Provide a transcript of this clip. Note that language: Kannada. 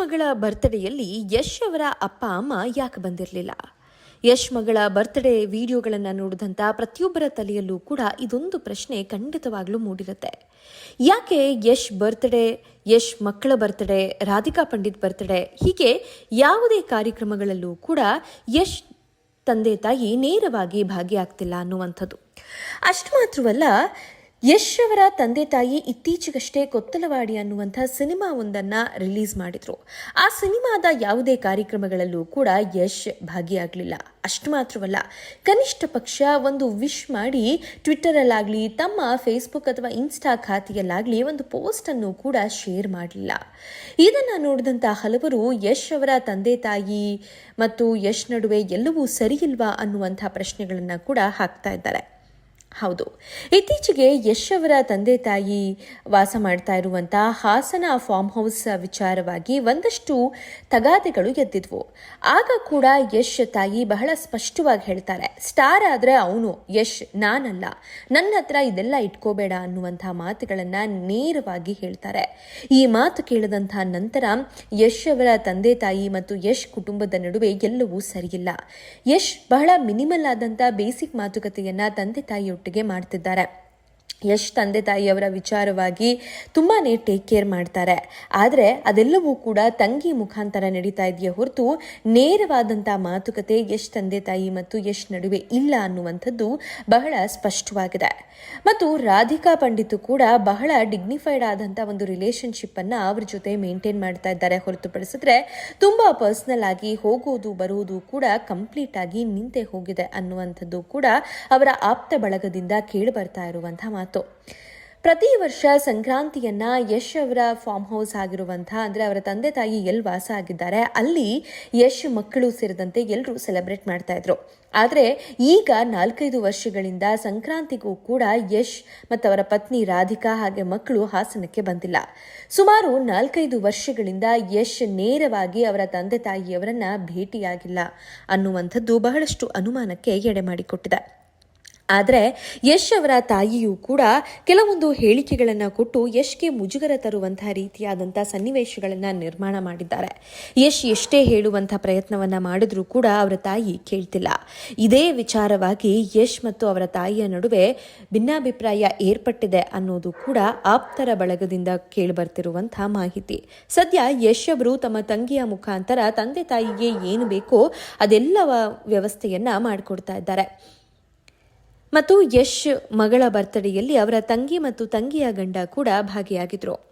ಮಗಳ ಬರ್ತ್ಡೇಯಲ್ಲಿ ಯಶ್ ಅವರ ಅಪ್ಪ, ಅಮ್ಮ ಯಾಕೆ ಬಂದಿರಲಿಲ್ಲ? ಯಶ್ ಮಗಳ ಬರ್ತ್ಡೇ ವಿಡಿಯೋಗಳನ್ನು ನೋಡಿದಂಥ ಪ್ರತಿಯೊಬ್ಬರ ತಲೆಯಲ್ಲೂ ಕೂಡ ಇದೊಂದು ಪ್ರಶ್ನೆ ಖಂಡಿತವಾಗ್ಲೂ ಮೂಡಿರುತ್ತೆ. ಯಾಕೆ ಯಶ್ ಬರ್ತ್ಡೇ ಯಶ್ ಮಕ್ಕಳ ಬರ್ತ್ಡೇ ರಾಧಿಕಾ ಪಂಡಿತ್ ಬರ್ತ್ಡೇ ಹೀಗೆ ಯಾವುದೇ ಕಾರ್ಯಕ್ರಮಗಳಲ್ಲೂ ಕೂಡ ಯಶ್ ತಂದೆ ತಾಯಿ ನೇರವಾಗಿ ಭಾಗಿಯಾಗ್ತಿಲ್ಲ ಅನ್ನುವಂಥದ್ದು. ಅಷ್ಟು ಮಾತ್ರವಲ್ಲ ಯಶ್ ಅವರ ತಂದೆ ತಾಯಿ ಇತ್ತೀಚೆಗಷ್ಟೇ ಕೊತ್ತಲವಾಡಿ ಅನ್ನುವಂಥ ಸಿನಿಮಾ ಒಂದನ್ನ ರಿಲೀಸ್ ಮಾಡಿದ್ರು. ಆ ಸಿನಿಮಾದ ಯಾವುದೇ ಕಾರ್ಯಕ್ರಮಗಳಲ್ಲೂ ಕೂಡ ಯಶ್ ಭಾಗಿಯಾಗಲಿಲ್ಲ. ಅಷ್ಟು ಮಾತ್ರವಲ್ಲ, ಕನಿಷ್ಠ ಪಕ್ಷ ಒಂದು ವಿಶ್ ಮಾಡಿ ಟ್ವಿಟ್ಟರಲ್ಲಾಗಲಿ, ತಮ್ಮ ಫೇಸ್ಬುಕ್ ಅಥವಾ ಇನ್ಸ್ಟಾ ಖಾತೆಯಲ್ಲಾಗಲಿ ಒಂದು ಪೋಸ್ಟ್ ಅನ್ನು ಕೂಡ ಶೇರ್ ಮಾಡಲಿಲ್ಲ. ಇದನ್ನು ನೋಡಿದಂಥ ಹಲವರು ಯಶ್ ಅವರ ತಂದೆ ತಾಯಿ ಮತ್ತು ಯಶ್ ನಡುವೆ ಎಲ್ಲವೂ ಸರಿಯಿಲ್ವಾ ಅನ್ನುವಂಥ ಪ್ರಶ್ನೆಗಳನ್ನು ಕೂಡ ಹಾಕ್ತಾ ಇದ್ದಾರೆ. ಹೌದು. ಇತ್ತೀಚೆಗೆ ಯಶ್ ಅವರ ತಂದೆ ತಾಯಿ ವಾಸ ಮಾಡ್ತಾ ಇರುವಂಥ ಹಾಸನ ಫಾರ್ಮ್ ಹೌಸ್ ವಿಚಾರವಾಗಿ ಒಂದಷ್ಟು ತಗಾದೆಗಳು ಎದ್ದಿದ್ವು. ಆಗ ಕೂಡ ಯಶ್ ತಾಯಿ ಬಹಳ ಸ್ಪಷ್ಟವಾಗಿ ಹೇಳ್ತಾರೆ, ಸ್ಟಾರ್ ಆದರೆ ಅವನು, ಯಶ್ ನಾನಲ್ಲ. ನನ್ನ ಹತ್ರ ಇದೆಲ್ಲ ಇಟ್ಕೋಬೇಡ ಅನ್ನುವಂಥ ಮಾತುಗಳನ್ನು ನೇರವಾಗಿ ಹೇಳ್ತಾರೆ. ಈ ಮಾತು ಕೇಳಿದಂಥ ನಂತರ ಯಶ್ ಅವರ ತಂದೆ ತಾಯಿ ಮತ್ತು ಯಶ್ ಕುಟುಂಬದ ನಡುವೆ ಎಲ್ಲವೂ ಸರಿಯಿಲ್ಲ. ಯಶ್ ಬಹಳ ಮಿನಿಮಲ್ ಆದಂಥ ಬೇಸಿಕ್ ಮಾತುಕತೆಯನ್ನ ತಂದೆ ತಾಯಿಯೊಟ್ಟಿಗೆ ಮಾಡ್ತಿದ್ದಾರೆ. ಯಶ್ ತಂದೆ ತಾಯಿಯವರ ವಿಚಾರವಾಗಿ ತುಂಬಾ ಟೇಕ್ ಕೇರ್ ಮಾಡ್ತಾರೆ. ಆದರೆ ಅದೆಲ್ಲವೂ ಕೂಡ ತಂಗಿ ಮುಖಾಂತರ ನಡೀತಾ ಇದೆಯೇ ಹೊರತು ನೇರವಾದಂಥ ಮಾತುಕತೆ ಯಶ್ ತಂದೆ ತಾಯಿ ಮತ್ತು ಯಶ್ ನಡುವೆ ಇಲ್ಲ ಅನ್ನುವಂಥದ್ದು ಬಹಳ ಸ್ಪಷ್ಟವಾಗಿದೆ. ಮತ್ತು ರಾಧಿಕಾ ಪಂಡಿತು ಕೂಡ ಬಹಳ ಡಿಗ್ನಿಫೈಡ್ ಆದಂಥ ಒಂದು ರಿಲೇಶನ್ಶಿಪ್ ಅನ್ನ ಅವ್ರ ಜೊತೆ ಮೇಂಟೈನ್ ಮಾಡ್ತಾ ಇದ್ದಾರೆ ಹೊರತುಪಡಿಸಿದ್ರೆ ತುಂಬಾ ಪರ್ಸ್ನಲ್ ಆಗಿ ಹೋಗೋದು ಬರುವುದು ಕೂಡ ಕಂಪ್ಲೀಟ್ ಆಗಿ ನಿಂತೆ ಹೋಗಿದೆ ಅನ್ನುವಂಥದ್ದು ಕೂಡ ಅವರ ಆಪ್ತ ಬಳಗದಿಂದ ಕೇಳಿ ಬರ್ತಾ ಇರುವಂತಹ ಮಾತು. ಪ್ರತಿ ವರ್ಷ ಸಂಕ್ರಾಂತಿಯನ್ನ ಯಶ್ ಅವರ ಫಾರ್ಮ್ ಹೌಸ್ ಆಗಿರುವಂತಹ ಅಂದ್ರೆ ಅವರ ತಂದೆ ತಾಯಿ ಎಲ್ಲಿ ವಾಸ ಆಗಿದ್ದಾರೆ, ಅಲ್ಲಿ ಯಶ್ ಮಕ್ಕಳು ಸೇರಿದಂತೆ ಎಲ್ಲರೂ ಸೆಲೆಬ್ರೇಟ್ ಮಾಡ್ತಾ ಇದ್ರು. ಆದರೆ ಈಗ ನಾಲ್ಕೈದು ವರ್ಷಗಳಿಂದ ಸಂಕ್ರಾಂತಿಗೂ ಕೂಡ ಯಶ್ ಮತ್ತು ಅವರ ಪತ್ನಿ ರಾಧಿಕಾ ಹಾಗೆ ಮಕ್ಕಳು ಹಾಸನಕ್ಕೆ ಬಂದಿಲ್ಲ. ಸುಮಾರು ನಾಲ್ಕೈದು ವರ್ಷಗಳಿಂದ ಯಶ್ ನೇರವಾಗಿ ಅವರ ತಂದೆ ತಾಯಿಯವರನ್ನ ಭೇಟಿಯಾಗಿಲ್ಲ ಅನ್ನುವಂಥದ್ದು ಬಹಳಷ್ಟು ಅನುಮಾನಕ್ಕೆ ಎಡೆ ಮಾಡಿಕೊಟ್ಟಿದೆ. ಆದರೆ ಯಶ್ ಅವರ ತಾಯಿಯೂ ಕೂಡ ಕೆಲವೊಂದು ಹೇಳಿಕೆಗಳನ್ನು ಕೊಟ್ಟು ಯಶ್ಗೆ ಮುಜುಗರ ತರುವಂತಹ ರೀತಿಯಾದಂಥ ಸನ್ನಿವೇಶಗಳನ್ನು ನಿರ್ಮಾಣ ಮಾಡಿದ್ದಾರೆ. ಯಶ್ ಎಷ್ಟೇ ಹೇಳುವಂಥ ಪ್ರಯತ್ನವನ್ನು ಮಾಡಿದರೂ ಕೂಡ ಅವರ ತಾಯಿ ಕೇಳ್ತಿಲ್ಲ. ಇದೇ ವಿಚಾರವಾಗಿ ಯಶ್ ಮತ್ತು ಅವರ ತಾಯಿಯ ನಡುವೆ ಭಿನ್ನಾಭಿಪ್ರಾಯ ಏರ್ಪಟ್ಟಿದೆ ಅನ್ನೋದು ಕೂಡ ಆಪ್ತರ ಬಳಗದಿಂದ ಕೇಳಿಬರ್ತಿರುವಂಥ ಮಾಹಿತಿ. ಸದ್ಯ ಯಶ್ ಅವರು ತಮ್ಮ ತಂಗಿಯ ಮುಖಾಂತರ ತಂದೆ ತಾಯಿಗೆ ಏನು ಬೇಕೋ ಅದೆಲ್ಲ ವ್ಯವಸ್ಥೆಯನ್ನು ಮಾಡಿಕೊಡ್ತಾ ಇದ್ದಾರೆ. ಮತ್ತು ಯಶ್ ಮಗಳ ಬರ್ತಡೆಯಲ್ಲಿ ಅವರ ತಂಗಿ ಮತ್ತು ತಂಗಿಯ ಗಂಡ ಕೂಡ ಭಾಗಿಯಾಗಿದ್ರು.